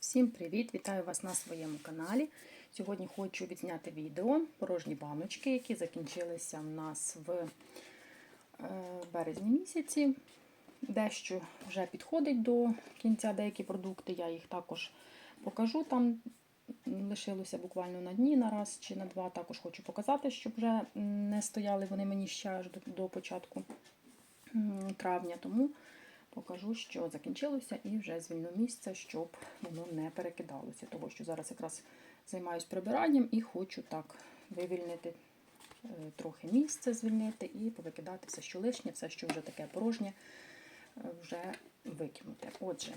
Всім привіт! Вітаю вас на своєму каналі. Сьогодні хочу відзняти відео порожні баночки, які закінчилися в нас в е, березні місяці. Дещо вже підходить до кінця деякі продукти, я їх також покажу. Там лишилося буквально на дні, на раз чи на два. Також хочу показати, щоб вже не стояли вони мені ще аж до, початку травня. Тому покажу, що закінчилося, і вже звільню місце, щоб воно не перекидалося. Тому що зараз якраз займаюся прибиранням і хочу так вивільнити е, трохи місце, звільнити і повикидати все, що лишнє, все, що вже таке порожнє, е, вже викинути. Отже,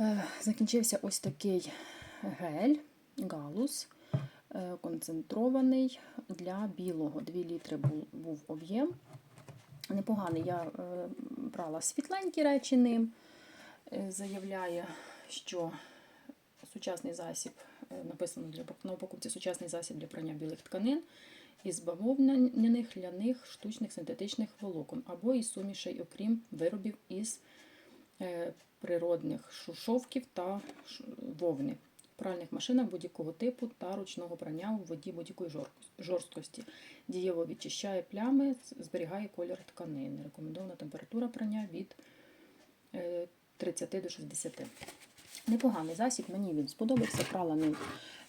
е, закінчився ось такий гель, галус. Концентрований для білого. 2 літри був об'єм. Непоганий. Я е, брала світленькі речі ним. Е, заявляє, що сучасний засіб, е, написано для, на упаковці сучасний засіб для прання білих тканин із бавовняних, ляних, штучних синтетичних волокон або із сумішей, окрім виробів із природних шовків та вовни. Пральних машинах будь-якого типу та ручного прання у воді будь-якої жорсткості. Дієво відчищає плями, зберігає колір тканини. Рекомендована температура прання від е, 30 до 60. Непоганий засіб, мені він сподобався. Прала ним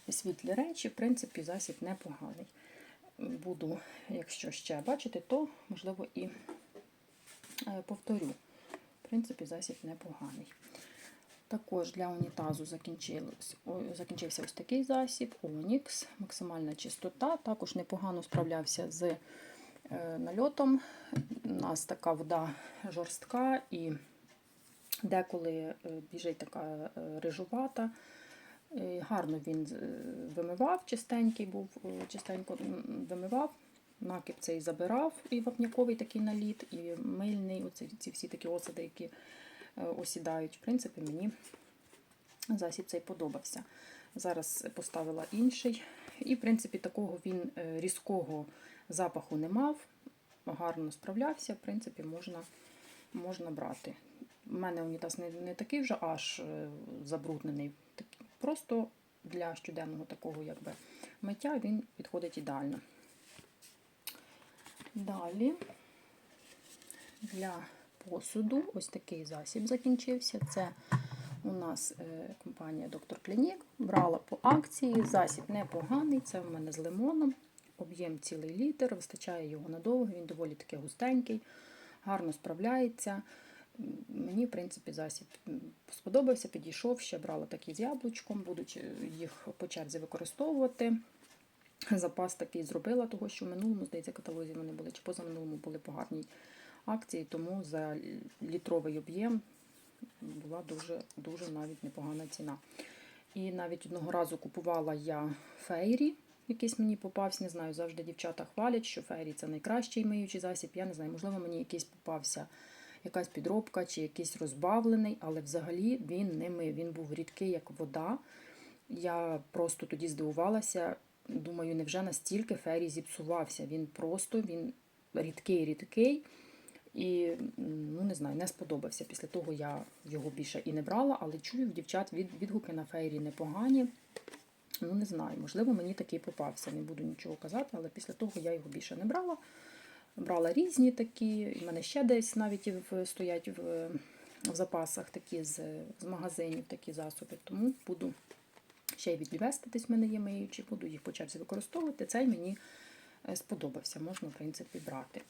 світлі речі, в принципі, засіб непоганий. Буду, якщо ще бачити, то можливо і е, повторю. В принципі, засіб непоганий. Також для унітазу закінчився ось такий засіб Onyx, максимальна чистота. Також непогано справлявся з е, нальотом. У нас така вода жорстка і деколи е, біжить така е, рижувата. Гарно він вимивав, чистенький був, чистенько вимивав. Накіп цей забирав і вапняковий такий наліт, і мильний, оці, ці всі такі осади, які осідають. В принципі, мені засіб цей подобався. Зараз поставила інший. І, в принципі, такого він е, різкого запаху не мав, гарно справлявся, в принципі, можна, можна брати. У мене унітаз не, не такий вже аж е, забруднений. Просто для щоденного такого якби, миття він підходить ідеально. Далі для посуду ось такий засіб закінчився. Це у нас е, компанія Доктор Клінік. Брала по акції. Засіб непоганий, це в мене з лимоном. Об'єм цілий літр, вистачає його надовго, він доволі таки густенький, гарно справляється. Мені, в принципі, засіб сподобався, підійшов, ще брала такий з яблучком, будуть е, їх по черзі використовувати. Запас такий зробила, того що в минулому, здається, каталозі вони були, чи позаминулому були по гарній акції, тому за літровий об'єм була дуже, дуже навіть непогана ціна. І навіть одного разу купувала я фейрі, якийсь мені попався, не знаю, завжди дівчата хвалять, що фейрі це найкращий миючий засіб. Я не знаю, можливо, мені якийсь попався якась підробка чи якийсь розбавлений, але взагалі він не мив. Він був рідкий, як вода. Я просто тоді здивувалася. Думаю, невже настільки ферій зіпсувався? Він просто він рідкий-рідкий. І ну не знаю, не сподобався. Після того я його більше і не брала, але чую в дівчат від, відгуки на фейрі непогані. Ну, не знаю, можливо, мені такий попався. Не буду нічого казати, але після того я його більше не брала. Брала різні такі, і в мене ще десь навіть стоять в, в запасах такі з, з магазинів такі засоби. Тому буду ще й від десь в мене є миючі, буду їх по черзі використовувати. Цей мені е, сподобався, можна, в принципі, брати.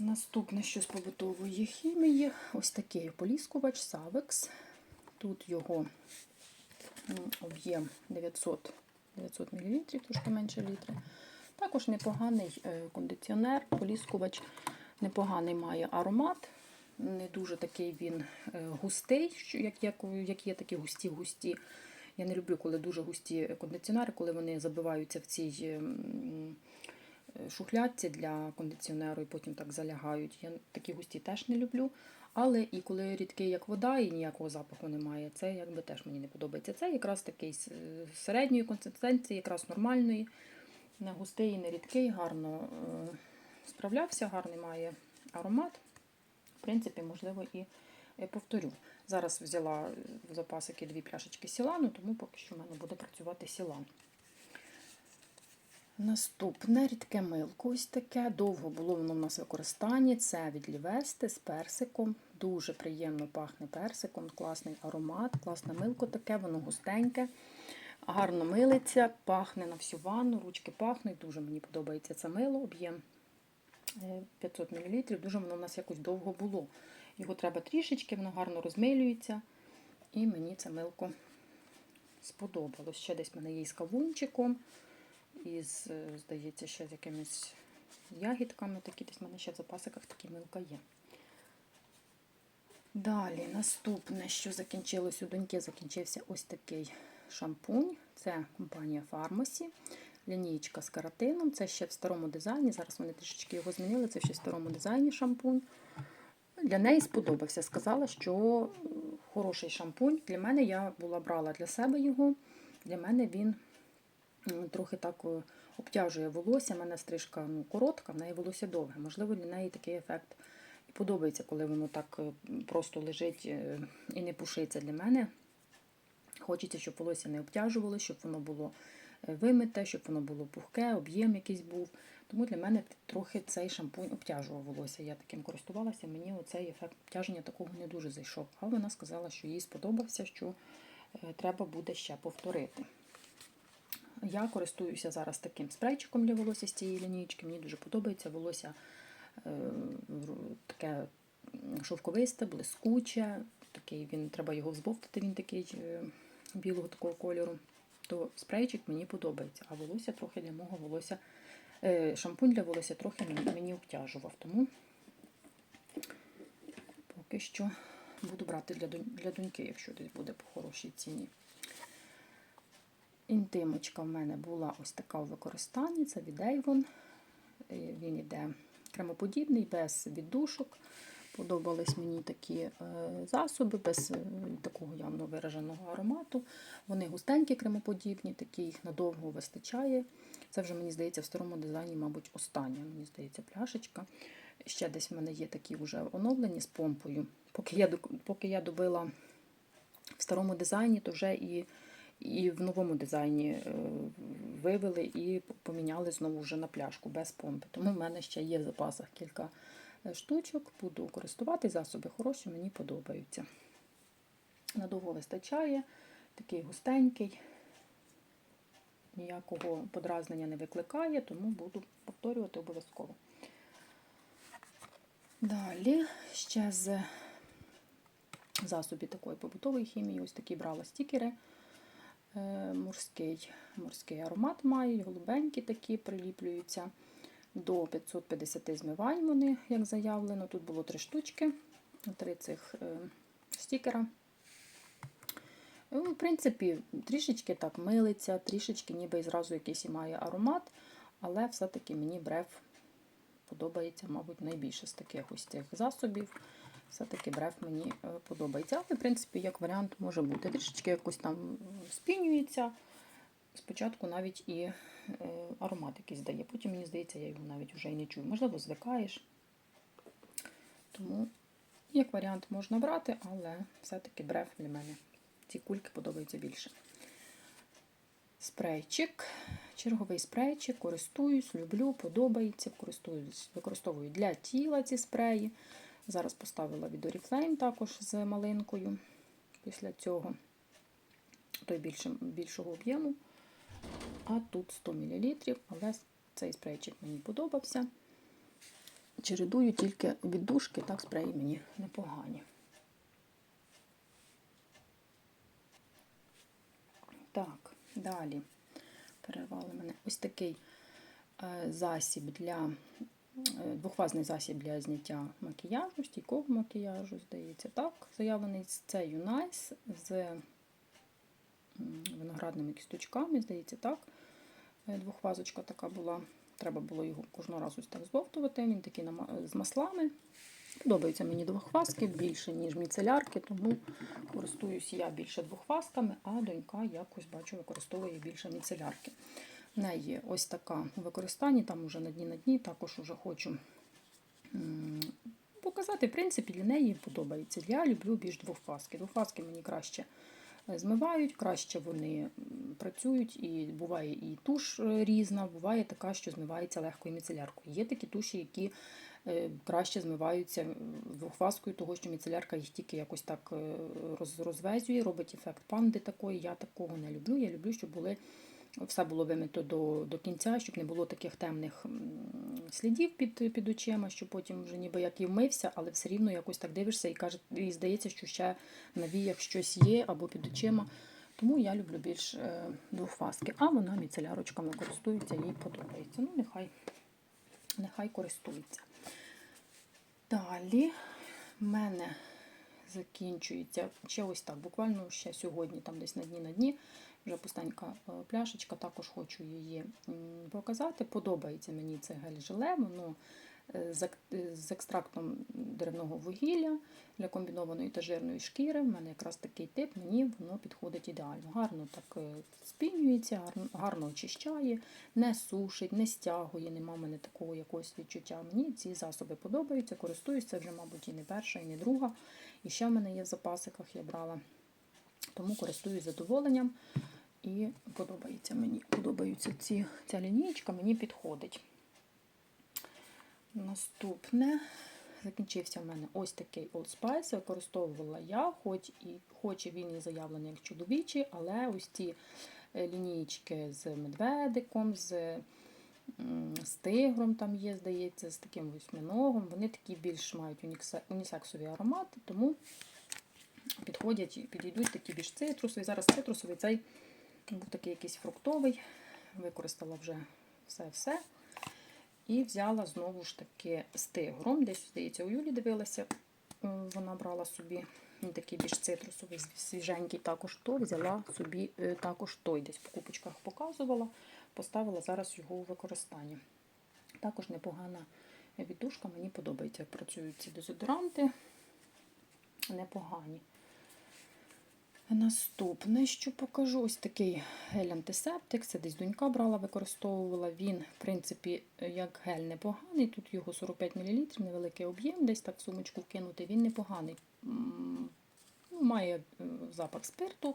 Наступне, що з побутової хімії, ось такий ополіскувач Savex. Тут його об'єм 900, 900 мл, трошки менше літри. Також непоганий е, кондиціонер, поліскувач, непоганий має аромат. Не дуже такий він е, густий, як, як, як є такі густі-густі. Я не люблю, коли дуже густі кондиціонери, коли вони забиваються в цій ем, шухлядці для кондиціонеру і потім так залягають. Я такі густі теж не люблю. Але і коли рідкий, як вода, і ніякого запаху немає, це якби теж мені не подобається. Це якраз такий середньої консистенції, якраз нормальної, не густий, і не рідкий, гарно е, справлявся, гарний має аромат. В принципі, можливо, і е, повторю. Зараз взяла в запасики дві пляшечки сілану, тому поки що в мене буде працювати сілан. Наступне рідке милко, ось таке. Довго було воно в нас в використанні. Це від Лівести з персиком. Дуже приємно пахне персиком, класний аромат, класне милко таке, воно густеньке, гарно милиться, пахне на всю ванну, ручки пахнуть. Дуже мені подобається це мило, об'єм е, 500 мл. Дуже воно в нас якось довго було. Його треба трішечки, воно гарно розмилюється. І мені це милко сподобалось. Ще десь в мене є з кавунчиком із, е, здається, ще з якимись ягідками. Такі десь в мене ще в запасиках такі милка є. Далі, наступне, що закінчилось у доньки, закінчився ось такий шампунь. Це компанія Pharmacy. Лінійка з каратином. Це ще в старому дизайні. Зараз вони трішечки його змінили. Це ще в старому дизайні шампунь. Для неї сподобався. Сказала, що хороший шампунь. Для мене я була брала для себе його. Для мене він трохи так обтяжує волосся. У мене стрижка ну, коротка, в неї волосся довге. Можливо, для неї такий ефект і подобається, коли воно так просто лежить е, і не пушиться для мене. Хочеться, щоб волосся не обтяжувало, щоб воно було е, вимите, щоб воно було пухке, об'єм якийсь був. Тому для мене трохи цей шампунь обтяжував волосся. Я таким користувалася, мені оцей ефект обтяження такого не дуже зайшов. Але вона сказала, що їй сподобався, що е, треба буде ще повторити. Я користуюся зараз таким спрейчиком для волосся з цієї лінійки. Мені дуже подобається волосся таке шовковисте, блискуче. Такий він, Треба його взбовтати, він такий е, білого такого кольору. То спрейчик мені подобається, а волосся трохи для мого волосся, е, шампунь для волосся трохи мені обтяжував. Тому поки що буду брати для доньки, якщо десь буде по хорошій ціні. Інтимочка в мене була ось така у використанні, це від Avon. Е, він іде кремоподібний, без віддушок. Подобались мені такі е, засоби, без е, такого явно вираженого аромату. Вони густенькі, кремоподібні, такі їх надовго вистачає. Це вже, мені здається, в старому дизайні, мабуть, остання, мені здається, пляшечка. Ще десь в мене є такі вже оновлені з помпою. Поки я поки я добила в старому дизайні, то вже і і в новому дизайні е, вивели і поміняли знову вже на пляшку без помпи. Тому в мене ще є в запасах кілька е, штучок, буду користувати, засоби хороші, мені подобаються. Надовго вистачає, такий густенький, ніякого подразнення не викликає, тому буду повторювати обов'язково. Далі ще з засобів такої побутової хімії, ось такі брала стікери. Е, морський морський аромат має, голубенькі такі приліплюються. До 550 змивань вони, як заявлено. Тут було три штучки, три цих е, стікера. В принципі, трішечки так милиться, трішечки ніби і зразу якийсь і має аромат, але все-таки мені брев подобається, мабуть, найбільше з таких ось цих засобів все-таки брев мені е, подобається. Але, в принципі, як варіант може бути. Трішечки якось там спінюється. Спочатку навіть і е, аромат якийсь дає. Потім, мені здається, я його навіть вже і не чую. Можливо, звикаєш. Тому, як варіант, можна брати, але все-таки брев для мене. Ці кульки подобаються більше. Спрейчик, черговий спрейчик, користуюсь, люблю, подобається, використовую для тіла ці спреї. Зараз поставила від Oriflame також з малинкою. Після цього той більше, більшого об'єму. А тут 100 мл, але цей спрейчик мені подобався. Чередую тільки від душки, так спреї мені непогані. Так, далі перервали мене ось такий е, засіб для двохфазний засіб для зняття макіяжу, стійкого макіяжу, здається, так. Заявлений це Юнайс з виноградними кісточками, здається, так. Е, двохфазочка така була. Треба було його кожного разу так збовтувати. Він такий з маслами. Подобаються мені двохфазки більше, ніж міцелярки, тому користуюсь я більше двохфазками, а донька якось бачу, використовує більше міцелярки. В неї ось така у використанні, там уже на дні на дні, також уже хочу показати. В принципі, для неї подобається. Я люблю більш двохфаски. Двохфаски мені краще е, змивають, краще вони працюють, і буває і туш е, різна, буває така, що змивається легкою міцеляркою. Є такі туші, які е, краще змиваються двохфаскою, того що міцелярка їх тільки якось так розвезює, робить ефект панди такої. Я такого не люблю. Я люблю, щоб були все було вимито до, до кінця, щоб не було таких темних слідів під, під очима, що потім вже ніби як і вмився, але все рівно якось так дивишся і каже, і здається, що ще на віях щось є або під очима. Тому я люблю більш е, двохфаски. А вона міцелярочками користується, їй подобається. Ну, нехай, нехай користується. Далі в мене закінчується ще ось так. Буквально ще сьогодні, там десь на дні на дні, вже пустенька е, пляшечка, також хочу її показати. Подобається мені це гель-желе, воно е, з ак- е, з екстрактом деревного вугілля для комбінованої та жирної шкіри. В мене якраз такий тип, мені воно підходить ідеально. Гарно так е, спінюється, гарно очищає, не сушить, не стягує, нема в мене такого якогось відчуття. Мені ці засоби подобаються, користуюся вже, мабуть, і не перша, і не друга. І ще в мене є в запасиках, я брала. Тому користуюсь задоволенням і подобається мені. Подобаються ці, ця лінійка, мені підходить. Наступне. Закінчився в мене ось такий Old Spice. Використовувала я, хоч і хоч він і заявлений як чоловічий, але ось ці е, лінійки з медведиком, з, з тигром там є, здається, з таким восьминогом. Вони такі більш мають унісексові аромати, тому підходять, підійдуть такі більш цитрусові. Зараз цитрусовий цей був такий якийсь фруктовий. Використала вже все-все. І взяла знову ж таки з тигром. Десь, здається, у Юлі дивилася, е, вона брала собі такий більш цитрусовий, свіженький також то, взяла собі е, також той. Десь в покупочках показувала, поставила зараз його у використання. Також непогана віддушка, мені подобається, як працюють ці дезодоранти. Непогані. Наступне, що покажу, ось такий гель-антисептик. Це десь донька брала, використовувала. Він, в принципі, як гель непоганий. Тут його 45 мл, невеликий об'єм, десь так в сумочку вкинути. Він непоганий. Ну, Має е, запах спирту.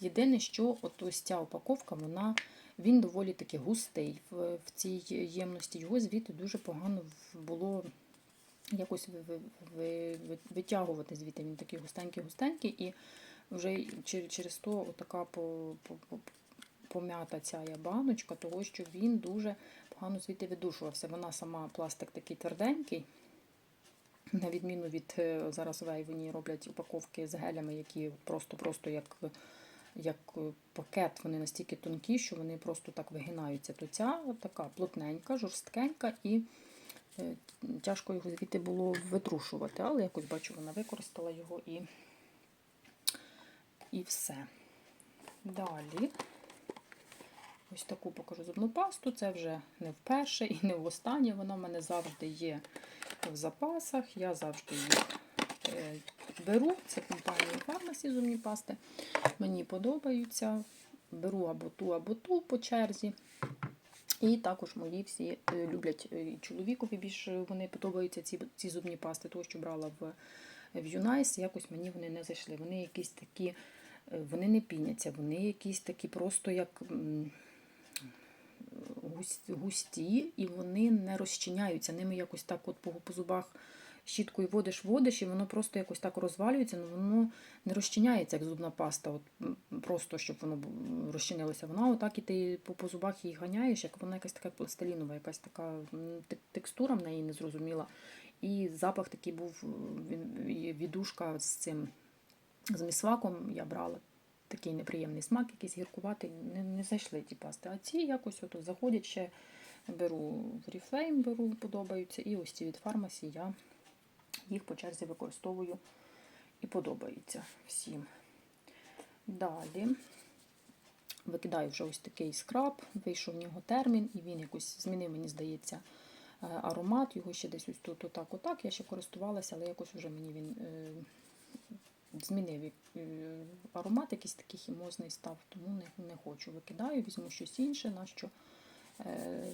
Єдине, що от ось ця упаковка, вона, він доволі таки густий в, в цій ємності. Його звідти дуже погано було якось ви- ви- ви- ви- витягувати звідти. Він такий густенький-густенький, і вже через то така по, по, по, пом'ята ця баночка, того що він дуже погано звідти видушувався. Вона сама пластик такий тверденький. На відміну від е, зараз в роблять упаковки з гелями, які просто-просто як, як пакет, вони настільки тонкі, що вони просто так вигинаються. То ця така плотненька, жорсткенька і е, тяжко його звідти було витрушувати, але якось бачу, вона використала його і, і все. Далі. Ось таку покажу зубну пасту. Це вже не вперше і не востаннє. Вона в мене завжди є в запасах. Я завжди їх е, беру. Це компанія Pharmacy зубні пасти. Мені подобаються. Беру або ту, або ту по черзі. І також мої всі е, люблять е, чоловікові більше вони подобаються ці, ці зубні пасти, того, що брала в, в Юнайс, якось мені вони не зайшли. Вони якісь такі, вони не піняться, вони якісь такі просто як густі, і вони не розчиняються. Ними якось так от по, зубах щіткою водиш, водиш, і воно просто якось так розвалюється, але воно не розчиняється, як зубна паста. От, просто щоб воно розчинилося. Вона отак і ти по, зубах її ганяєш, як вона якась така пластилінова, якась така текстура в неї незрозуміла. І запах такий був, і з цим з місваком я брала. Такий неприємний смак, якийсь гіркуватий, не, не зайшли ті пасти. А ці якось от заходять ще, беру в Oriflame, беру, подобаються. І ось ці від фармасі я їх по черзі використовую і подобається всім. Далі викидаю вже ось такий скраб, вийшов в нього термін, і він якось змінив, мені здається, е, аромат. Його ще десь ось тут, отак, отак. Я ще користувалася, але якось вже мені він е, змінив е, аромат, якийсь такий хімозний став, тому не, не хочу. Викидаю, візьму щось інше, на що е,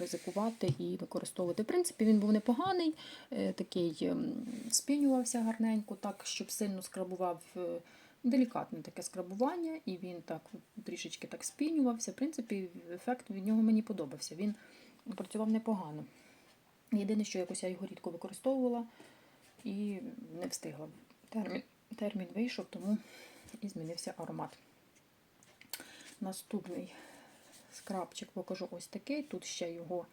ризикувати і використовувати. В принципі, він був непоганий, е, такий ем, спінювався гарненько, так, щоб сильно скрабував. е, Делікатне таке скрабування, і він так трішечки так спінювався. В принципі, ефект від нього мені подобався. Він працював непогано. Єдине, що якось я його рідко використовувала і не встигла. Термін, термін вийшов, тому і змінився аромат. Наступний скрабчик покажу ось такий. Тут ще його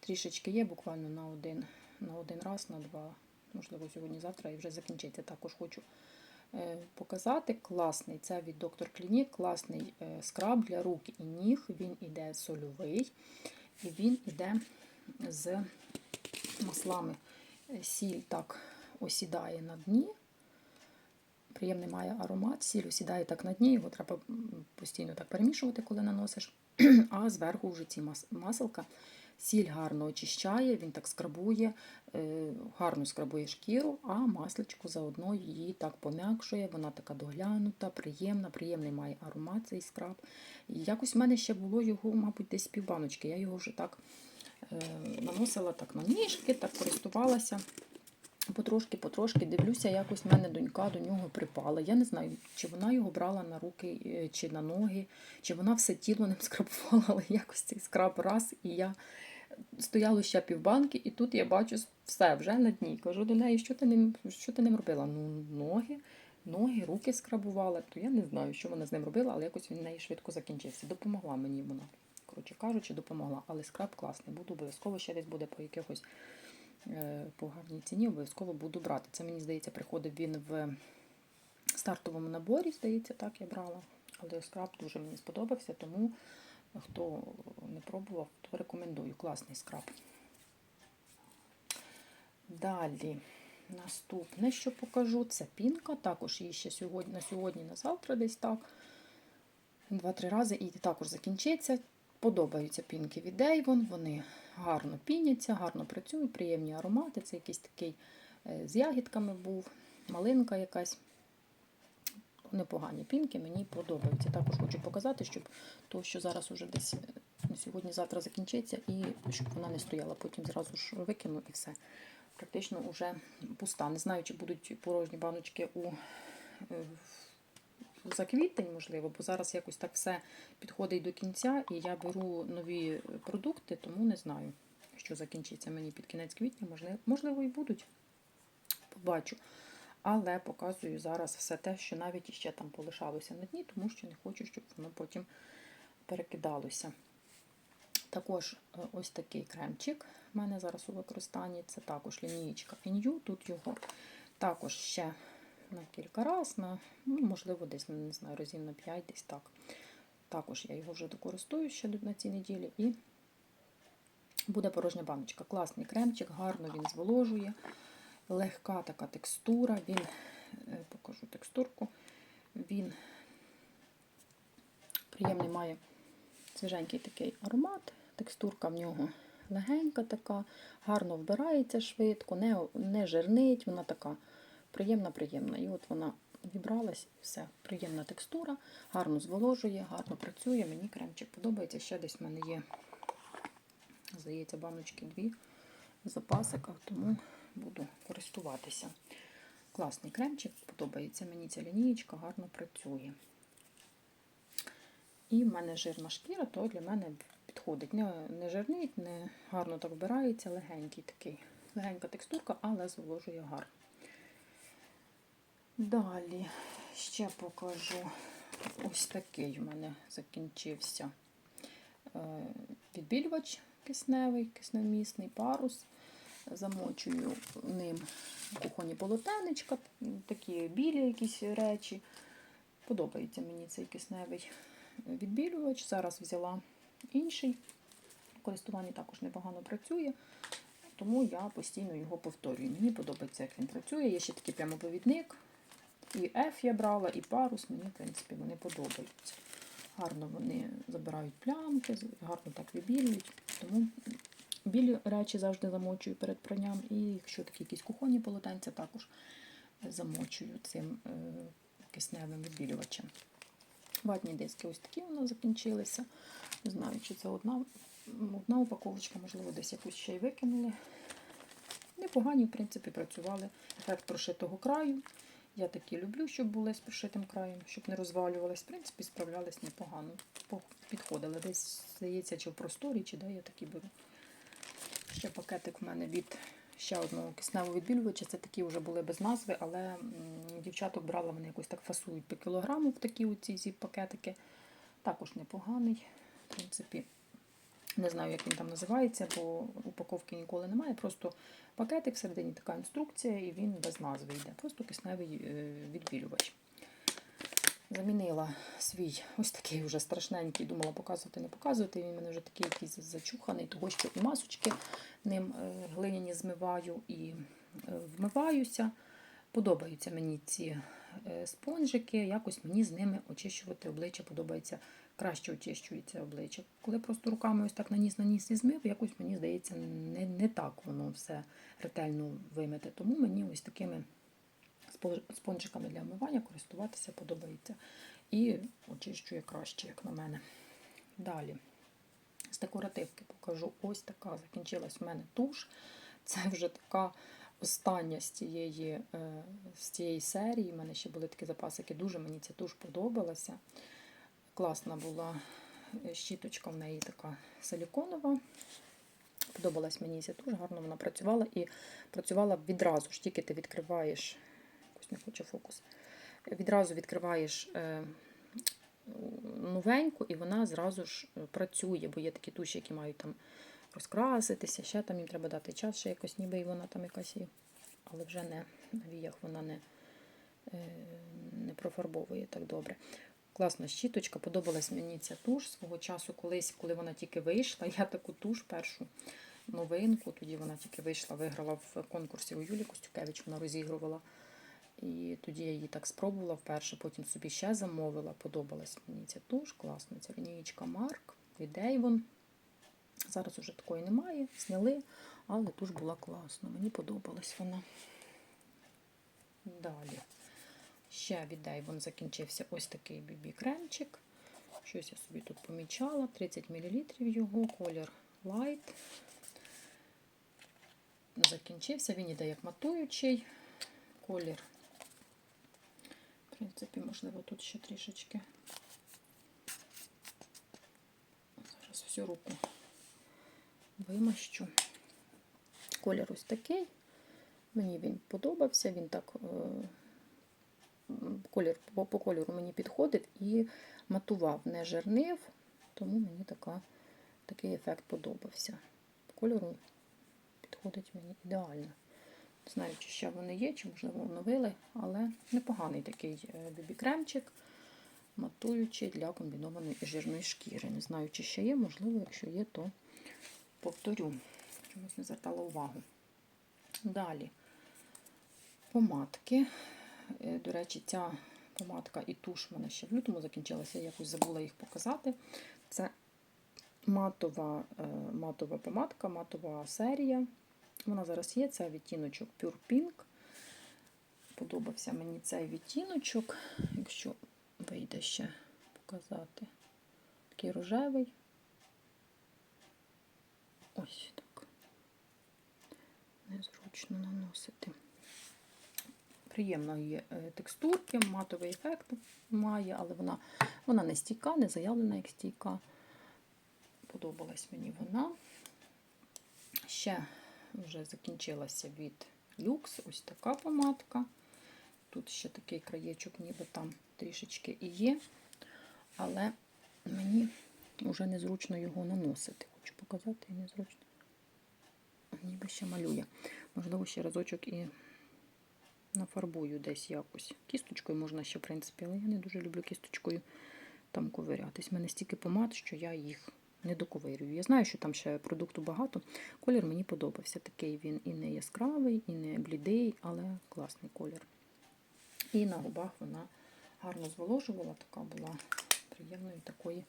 трішечки є, буквально на один, на один раз, на два, можливо, сьогодні-завтра і вже закінчиться. Також хочу е, показати. Класний, це від Доктор Клінік, класний е, скраб для рук і ніг. Він іде сольовий і він іде з маслами. Сіль так осідає на дні. Приємний має аромат, сіль осідає так на дні, його треба постійно так перемішувати, коли наносиш. А зверху вже ці мас- маселка. Сіль гарно очищає, він так скрабує, е, гарно скрабує шкіру, а масличко заодно її так пом'якшує, вона така доглянута, приємна, приємний має аромат цей скраб. І якось в мене ще було його, мабуть, десь півбаночки. Я його вже так е, наносила так на ніжки, так користувалася. Потрошки, потрошки дивлюся, якось в мене донька до нього припала. Я не знаю, чи вона його брала на руки, е, чи на ноги, чи вона все тіло ним скрабувала, але якось цей скраб раз, і я стояло ще півбанки, і тут я бачу все вже на дні. Кажу до неї, що ти ним, що ти ним робила? Ну, ноги, ноги, руки скрабувала. То я не знаю, що вона з ним робила, але якось він в неї швидко закінчився. Допомогла мені вона. Коротше кажучи, допомогла. Але скраб класний. Буду обов'язково ще десь буде по якихось по гарній ціні, обов'язково буду брати. Це мені здається, приходив він в стартовому наборі, здається, так я брала. Але скраб дуже мені сподобався, тому хто не пробував, то рекомендую. Класний скраб. Далі. Наступне, що покажу, це пінка. Також її ще сьогодні, на сьогодні, на завтра десь так. Два-три рази і також закінчиться. Подобаються пінки від Avon, вони гарно піняться, гарно працюють, приємні аромати. Це якийсь такий е, з ягідками був, малинка якась. Непогані пінки, мені подобаються. Також хочу показати, щоб то, що зараз уже десь е, сьогодні-завтра закінчиться, і щоб вона не стояла, потім зразу ж викину і все. Практично вже пуста. Не знаю, чи будуть порожні баночки у е, за квітень, можливо, бо зараз якось так все підходить до кінця, і я беру нові продукти, тому не знаю, що закінчиться мені під кінець квітня, можливо, можливо і будуть. Побачу. Але показую зараз все те, що навіть іще там полишалося на дні, тому що не хочу, щоб воно потім перекидалося. Також е, ось такий кремчик в мене зараз у використанні. Це також лінієчка NU. Тут його також ще на кілька разів, на, ну, можливо, десь не знаю, разів на 5, десь так. Також я його вже докористую ще на цій неділі і буде порожня баночка. Класний кремчик, гарно він зволожує, легка така текстура. Він, е, покажу текстурку, він приємний має свіженький такий аромат, текстурка в нього легенька така, гарно вбирається швидко, не, не жирнить, вона така приємна-приємна. І от вона вібралась і все. Приємна текстура, гарно зволожує, гарно працює. Мені кремчик подобається. Ще десь в мене є, здається, баночки дві в запасиках, тому буду користуватися. Класний кремчик, подобається мені ця лінієчка, гарно працює. І в мене жирна шкіра, то для мене підходить. Не, не жирнить, не гарно так вбирається, легенький такий, легенька текстурка, але зволожує гарно. Далі ще покажу ось такий в мене закінчився е, відбілювач кисневий, кисневмісний парус. Замочую ним кухонні полотенечка, такі білі якісь речі. Подобається мені цей кисневий відбілювач. Зараз взяла інший. В користуванні також непогано працює, тому я постійно його повторюю. Мені подобається, як він працює. Є ще такий прямоповідник. І F я брала, і парус, мені, в принципі, вони подобаються. Гарно вони забирають плямки, гарно так вибілюють. Тому білі речі завжди замочую перед пранням. І якщо такі якісь кухонні полотенця, також замочую цим е, кисневим відбілювачем. Ватні диски ось такі у нас закінчилися. Не знаю, чи це одна Одна упаковочка, можливо, десь якусь ще й викинули. Непогані, в принципі, працювали. Ефект прошитого краю. Я такі люблю, щоб були з прошитим краєм, щоб не розвалювались. В принципі, справлялись непогано. По- Підходили десь, здається, чи в просторі, чи де я такі беру. Ще пакетик в мене від ще одного кисневого відбілювача. Це такі вже були без назви, але дівчаток брала вони якось так фасують по кілограму в такі оці зіп-пакетики. Також непоганий. В принципі, не знаю, як він там називається, бо упаковки ніколи немає. Просто пакетик, всередині така інструкція, і він без назви йде. Просто кисневий е, відбілювач. Замінила свій ось такий вже страшненький, думала показувати, не показувати. Він мене вже такий якийсь зачуханий, того що і масочки ним е, глиняні змиваю і е, вмиваюся. Подобаються мені ці спонжики, якось мені з ними очищувати обличчя подобається, краще очищується обличчя. Коли просто руками ось так наніс, наніс і змив, якось мені здається, не, не так воно все ретельно вимите. Тому мені ось такими спо- спонжиками для вмивання користуватися подобається. І очищує краще, як на мене. Далі. З декоративки покажу. Ось така закінчилась в мене туш. Це вже така остання з цієї, е, з цієї серії. У мене ще були такі запасики. Дуже мені ця туш подобалася. Класна була е, щіточка в неї така силіконова. Подобалась мені ця туш, гарно вона працювала і працювала відразу ж, тільки ти відкриваєш, якось не хоче фокус, відразу відкриваєш е, новеньку, і вона зразу ж е, працює, бо є такі туші, які мають там розкраситися, ще там їм треба дати час, ще якось ніби і вона там якась є, але вже не на віях вона не, не профарбовує так добре. Класна щіточка, подобалась мені ця туш свого часу, колись, коли вона тільки вийшла. Я таку туш першу новинку, тоді вона тільки вийшла, виграла в конкурсі у Юлі Костюкевич, вона розігрувала. І тоді я її так спробувала вперше, потім собі ще замовила. Подобалась мені ця туш, класна. Ця лінієчка Марк від Avon. Зараз уже такої немає, зняли, але туш була класна. Мені подобалась вона. Далі. Ще від Avon закінчився ось такий бібі-кремчик. Щось я собі тут помічала. 30 мл його, колір Light. Закінчився, він іде як матуючий. Колір. В принципі, можливо, тут ще трішечки. Зараз всю руку вимащу. Колір ось такий. Мені він подобався, він так. Е колір по, кольору мені підходив і матував, не жирнив, тому мені така, такий ефект подобався. По кольору підходить мені ідеально. Не знаю, чи ще вони є, чи, можливо, оновили, але непоганий такий бібі-кремчик, матуючий для комбінованої жирної шкіри. Не знаю, чи ще є, можливо, якщо є, то повторю. Чомусь не звертала увагу. Далі помадки. Е, До речі, ця помадка і туш в мене ще в лютому закінчилася, я якось забула їх показати. Це матова, е, матова помадка, матова серія. Вона зараз є, це відтіночок Pure Pink. Подобався мені цей відтіночок, якщо вийде ще показати. Такий рожевий. Ось так. Незручно наносити приємної е, текстурки, матовий ефект має, але вона вона не стійка, не заявлена як стійка. Подобалась мені вона. Ще вже закінчилася від люкс ось така помадка. Тут ще такий краєчок, ніби там трішечки і є, але мені вже незручно його наносити. Хочу показати, і незручно. Ніби ще малює. Можливо, ще разочок і нафарбую десь якось. Кісточкою можна ще, в принципі, але я не дуже люблю кісточкою там ковирятись. У мене стільки помад, що я їх не доковирюю. Я знаю, що там ще продукту багато. Колір мені подобався. Такий він і не яскравий, і не блідий, але класний колір. І на губах вона гарно зволожувала, така була приємної такої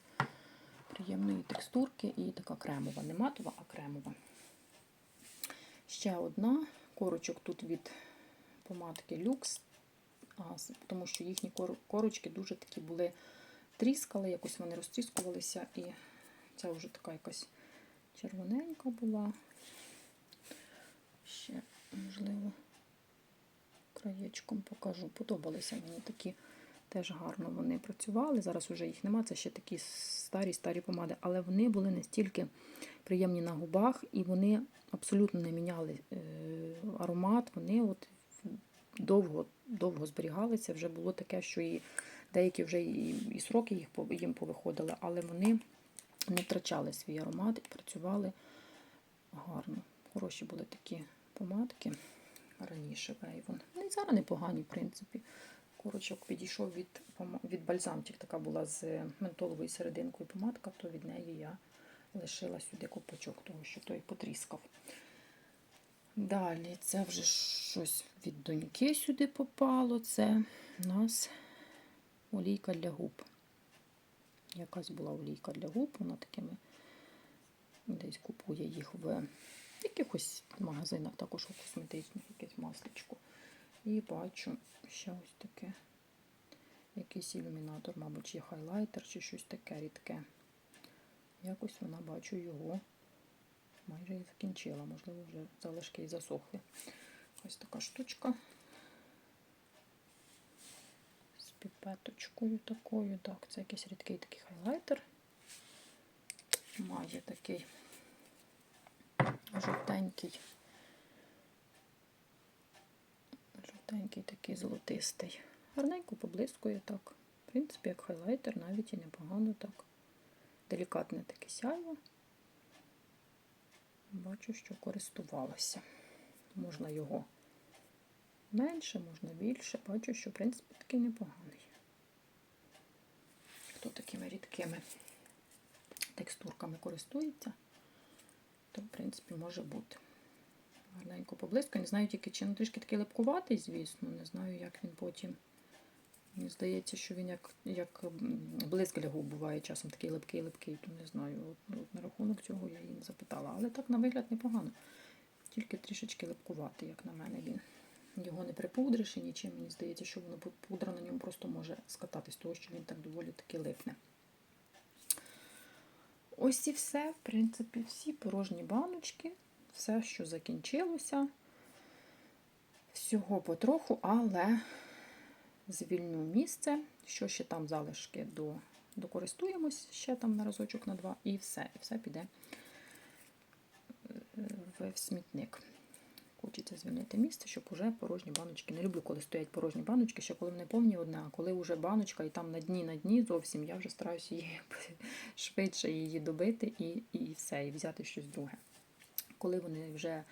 приємної текстурки і така кремова. Не матова, а кремова. Ще одна. Корочок тут від помадки люкс, тому що їхні корочки дуже такі були тріскали, якось вони розтріскувалися, і це вже така якась червоненька була. Ще, можливо, краєчком покажу. Подобалися мені такі. Теж гарно вони працювали. Зараз вже їх нема. Це ще такі старі-старі помади, але вони були настільки приємні на губах, і вони абсолютно не міняли е, аромат. Вони от довго довго зберігалися. Вже було таке, що і деякі вже і, і сроки їх їм повиходили, але вони не втрачали свій аромат і працювали гарно. Хороші були такі помадки раніше Вейвон. Ну і зараз непогані, в принципі. Курочок підійшов від, від бальзамчик, така була з ментоловою серединкою помадка, то від неї я лишила сюди копачок, того що той потріскав. Далі це вже щось від доньки сюди попало. Це у нас олійка для губ. Якась була олійка для губ, вона такими десь купує їх в якихось магазинах, також у косметичних, якесь масличко. І бачу ще ось таке. Якийсь ілюмінатор, мабуть, чи хайлайтер, чи щось таке рідке. Якось вона бачу його майже і закінчила. Можливо, вже залишки і засохли. Ось така штучка. З піпеточкою такою. Так, це якийсь рідкий такий хайлайтер. Має такий жовтенький. Жовтенький такий золотистий. Гарненько поблискує так. В принципі, як хайлайтер, навіть і непогано так. Делікатне таке сяйво. Бачу, що користувалася. Можна його менше, можна більше. Бачу, що, в принципі, такий непоганий. Хто такими рідкими текстурками користується, то, в принципі, може бути. Гарненько поблизько. Не знаю тільки, чи ну, трішки такий липкуватий, звісно. Не знаю, як він потім. Мені здається, що він як, як блиск буває часом такий липкий-липкий, то не знаю. От, от на рахунок цього я її не запитала. Але так на вигляд непогано. Тільки трішечки липкуватий, як на мене він. Його не припудриш і нічим. Мені здається, що воно пудра на ньому просто може скататись, того що він так доволі таки липне. Ось і все, в принципі, всі порожні баночки, все, що закінчилося. Всього потроху, але звільню місце, що ще там залишки до, докористуємось, ще там на разочок на два, і все. І все піде е, в смітник. Хочеться звільнити місце, щоб уже порожні баночки. Не люблю, коли стоять порожні баночки, ще коли вони повні одна, а коли вже баночка і там на дні, на дні зовсім, я вже стараюся її швидше її добити і, і все, і взяти щось друге. Коли вони вже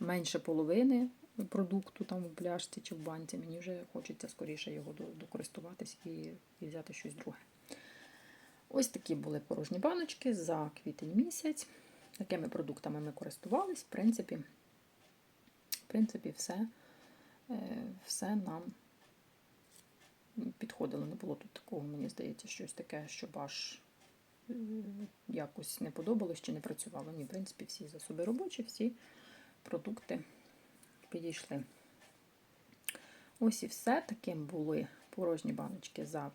менше половини продукту там у пляшці чи в банці, мені вже хочеться скоріше його докористуватись і, і взяти щось друге. Ось такі були порожні баночки за квітень місяць. Такими продуктами ми користувались. В принципі, в принципі, все, е, все нам підходило. Не було тут такого, мені здається, щось таке, щоб аж е, якось не подобалось чи не працювало. Ні, в принципі, всі засоби робочі, всі продукти підійшли. Ось і все. Таким були порожні баночки за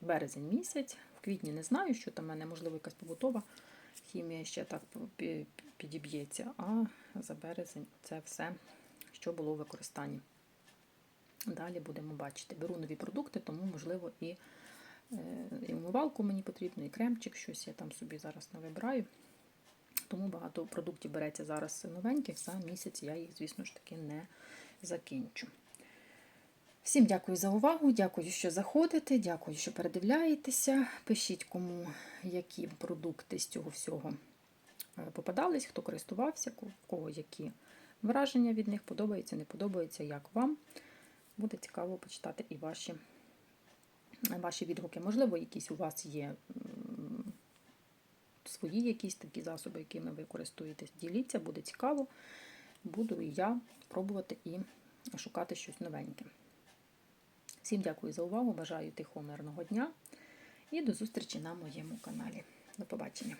березень місяць. В квітні не знаю, що там в мене, можливо, якась побутова хімія ще так підіб'ється. А за березень це все, що було в використанні. Далі будемо бачити. Беру нові продукти, тому, можливо, і, е, і умивалку мені потрібно, і кремчик, щось я там собі зараз навибираю. Тому багато продуктів береться зараз новеньких, за місяць я їх, звісно ж таки, не закінчу. Всім дякую за увагу, дякую, що заходите, дякую, що передивляєтеся. Пишіть, кому які продукти з цього всього е, попадались, хто користувався, у кого які враження від них подобається, не подобається, як вам. Буде цікаво почитати і ваші, ваші відгуки. Можливо, якісь у вас є свої якісь такі засоби, якими ви користуєтесь. Діліться, буде цікаво. Буду і я пробувати і шукати щось новеньке. Всім дякую за увагу, бажаю тихого мирного дня і до зустрічі на моєму каналі. До побачення!